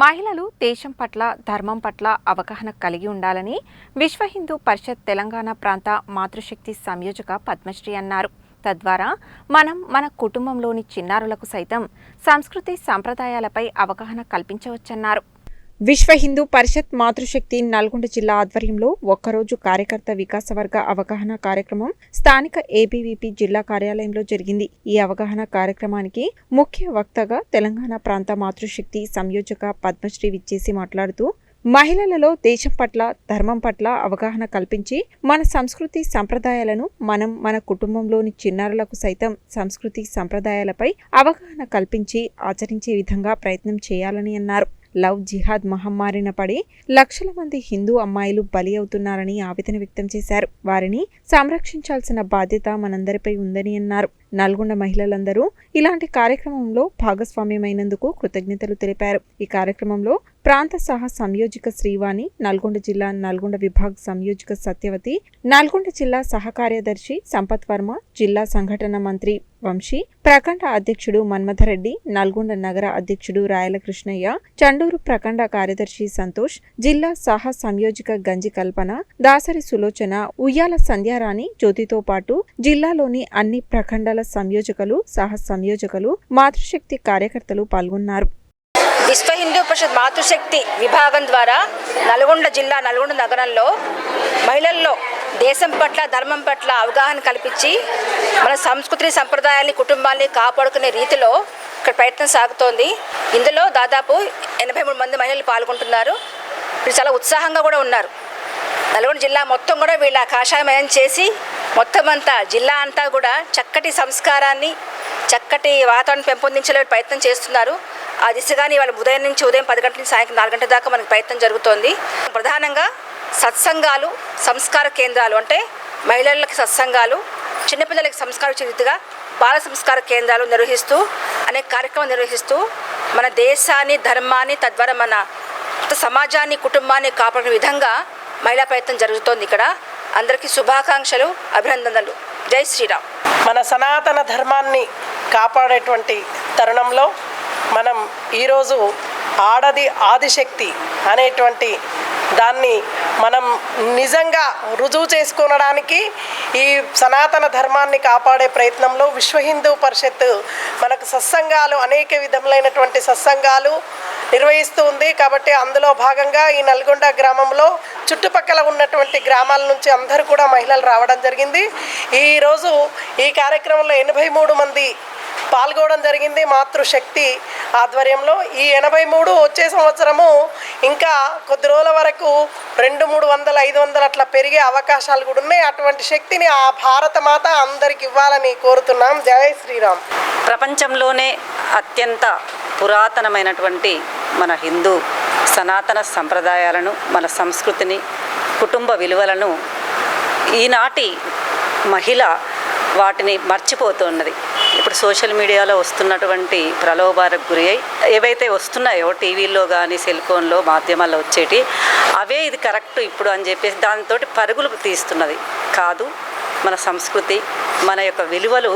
మహిళలు దేశం పట్ల ధర్మం పట్ల అవగాహన కలిగి ఉండాలని విశ్వ హిందూ పరిషత్ తెలంగాణ ప్రాంత మాతృశక్తి సంయోజక పద్మశ్రీ అన్నారు. తద్వారా మనం మన కుటుంబంలోని చిన్నారులకు సైతం సంస్కృతి సంప్రదాయాలపై అవగాహన కల్పించవచ్చన్నారు. విశ్వ హిందూ పరిషత్ మాతృశక్తి నల్గొండ జిల్లా ఆధ్వర్యంలో ఒక్కరోజు కార్యకర్త వికాస వర్గ అవగాహన కార్యక్రమం స్థానిక ఏబీవీపీ జిల్లా కార్యాలయంలో జరిగింది. ఈ అవగాహన కార్యక్రమానికి ముఖ్య వక్తగా తెలంగాణ ప్రాంత మాతృశక్తి సంయోజక పద్మశ్రీ విచ్చేసి మాట్లాడుతూ మహిళలలో దేశం పట్ల ధర్మం పట్ల అవగాహన కల్పించి మన సంస్కృతి సంప్రదాయాలను మనం మన కుటుంబంలోని చిన్నారులకు సైతం సంస్కృతి సంప్రదాయాలపై అవగాహన కల్పించి ఆచరించే విధంగా ప్రయత్నం చేయాలని అన్నారు. లవ్ జిహాద్ మహమ్మారిన పడి లక్షల మంది హిందూ అమ్మాయిలు బలి అవుతున్నారని ఆవేదన వ్యక్తం చేశారు. వారిని సంరక్షించాల్సిన బాధ్యత మనందరిపై ఉందని అన్నారు. నల్గొండ మహిళలందరూ ఇలాంటి కార్యక్రమంలో భాగస్వామ్యమైనందుకు కృతజ్ఞతలు తెలిపారు. ఈ కార్యక్రమంలో ప్రాంత సహా సంయోజక శ్రీవాణి నల్గొండ జిల్లా నల్గొండ విభాగ్ సంయోజక సత్యవతి నల్గొండ జిల్లా సహ కార్యదర్శి సంపత్ వర్మ జిల్లా సంఘటన మంత్రి వంశీ ప్రఖండ అధ్యక్షుడు మన్మథరెడ్డి నల్గొండ నగర అధ్యక్షుడు రాయల కృష్ణయ్య చండూరు ప్రఖండ కార్యదర్శి సంతోష్ జిల్లా సహ సంయోజక గంజి కల్పన దాసరి సులోచన ఉయ్యాల సంధ్యారాణి జ్యోతితో పాటు జిల్లాలోని అన్ని ప్రఖండాల సంయోజకులు సహ సంయోజకులు మాతృశక్తి కార్యకర్తలు పాల్గొన్నారు. విశ్వ హిందూ పరిషత్ మాతృశక్తి విభాగం ద్వారా నల్గొండ జిల్లా నల్గొండ నగరంలో మహిళల్లో దేశం పట్ల ధర్మం పట్ల అవగాహన కల్పించి మన సంస్కృతిని సంప్రదాయాన్ని కుటుంబాన్ని కాపాడుకునే రీతిలో ఇక్కడ ప్రయత్నం సాగుతోంది. ఇందులో దాదాపు ఎనభై మూడు మంది మహిళలు పాల్గొంటున్నారు. వీళ్ళు చాలా ఉత్సాహంగా కూడా ఉన్నారు. నల్గొండ జిల్లా మొత్తం కూడా వీళ్ళ కాషాయమయం చేసి మొత్తం అంతా జిల్లా అంతా కూడా చక్కటి సంస్కారాన్ని చక్కటి వాతావరణం పెంపొందించే ప్రయత్నం చేస్తున్నారు. ఆ దిశగాని వాళ్ళ ఉదయం నుంచి ఉదయం పది గంటల నుంచి సాయంత్రం నాలుగు గంటల దాకా మనకి ప్రయత్నం జరుగుతోంది. ప్రధానంగా సత్సంగాలు సంస్కార కేంద్రాలు అంటే మహిళలకు సత్సంగాలు చిన్నపిల్లలకి సంస్కార రీతిగా బాల సంస్కార కేంద్రాలు నిర్వహిస్తూ అనేక కార్యక్రమాలు నిర్వహిస్తూ మన దేశాన్ని ధర్మాన్ని తద్వారా మన సమాజాన్ని కుటుంబాన్ని కాపాడే విధంగా మహిళా ప్రయత్నం జరుగుతోంది ఇక్కడ. అందరికీ శుభాకాంక్షలు అభినందనలు. జై శ్రీరామ్. మన సనాతన ధర్మాన్ని కాపాడేటువంటి తరుణంలో మనం ఈరోజు ఆడది ఆదిశక్తి అనేటువంటి దాన్ని మనం నిజంగా రుజువు చేసుకునడానికి ఈ సనాతన ధర్మాన్ని కాపాడే ప్రయత్నంలో విశ్వ హిందూ పరిషత్ మనకు సత్సంగాలు అనేక విధములైనటువంటి సత్సంగాలు నిర్వహిస్తూ ఉంది. కాబట్టి అందులో భాగంగా ఈ నల్గొండ గ్రామంలో చుట్టుపక్కల ఉన్నటువంటి గ్రామాల నుంచి అందరూ కూడా మహిళలు రావడం జరిగింది. ఈరోజు ఈ కార్యక్రమంలో ఎనభై మూడు మంది పాల్గొనడం జరిగింది మాతృశక్తి ఆధ్వర్యంలో. ఈ ఎనభై మూడు వచ్చే సంవత్సరము ఇంకా కొద్ది రోజుల వరకు రెండు మూడు వందల ఐదు వందలు అట్లా పెరిగే అవకాశాలు కూడా ఉన్నాయి. అటువంటి శక్తిని ఆ భారత మాత అందరికి ఇవ్వాలని కోరుతున్నాం. జయ శ్రీరామ్. ప్రపంచంలోనే అత్యంత పురాతనమైనటువంటి మన హిందూ సనాతన సంప్రదాయాలను మన సంస్కృతిని కుటుంబ విలువలను ఈనాటి మహిళ వాటిని మర్చిపోతున్నది. ఇప్పుడు సోషల్ మీడియాలో వస్తున్నటువంటి ప్రలోభాలకు గురి అయి ఏవైతే వస్తున్నాయో టీవీల్లో కానీ సెల్ ఫోన్లో మాధ్యమాల్లో వచ్చేటి అవే ఇది కరెక్ట్ ఇప్పుడు అని చెప్పేసి దాంతో పరుగులు తీస్తున్నది. కాదు మన సంస్కృతి మన యొక్క విలువలు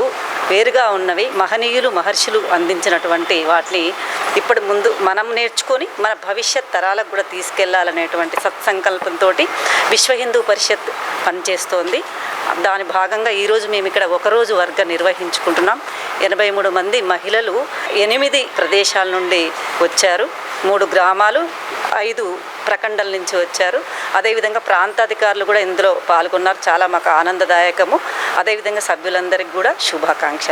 వేరుగా ఉన్నవి మహనీయులు మహర్షులు అందించినటువంటి వాటిని ఇప్పుడు ముందు మనం నేర్చుకొని మన భవిష్యత్ తరాలకు కూడా తీసుకెళ్ళాలనేటువంటి సత్సంకల్పంతో విశ్వ హిందూ పరిషత్ పనిచేస్తోంది. దాని భాగంగా ఈరోజు మేము ఇక్కడ ఒకరోజు వర్గ నిర్వహించుకుంటున్నాం. ఎనభై మూడు మంది మహిళలు ఎనిమిది ప్రదేశాల నుండి వచ్చారు. మూడు గ్రామాలు ఐదు ప్రఖండల నుంచి వచ్చారు. అదేవిధంగా ప్రాంతాధికారులు కూడా ఇందులో పాల్గొన్నారు. చాలా మాకు ఆనందదాయకము. అదేవిధంగా సభ్యులందరికీ కూడా శుభాకాంక్షలు.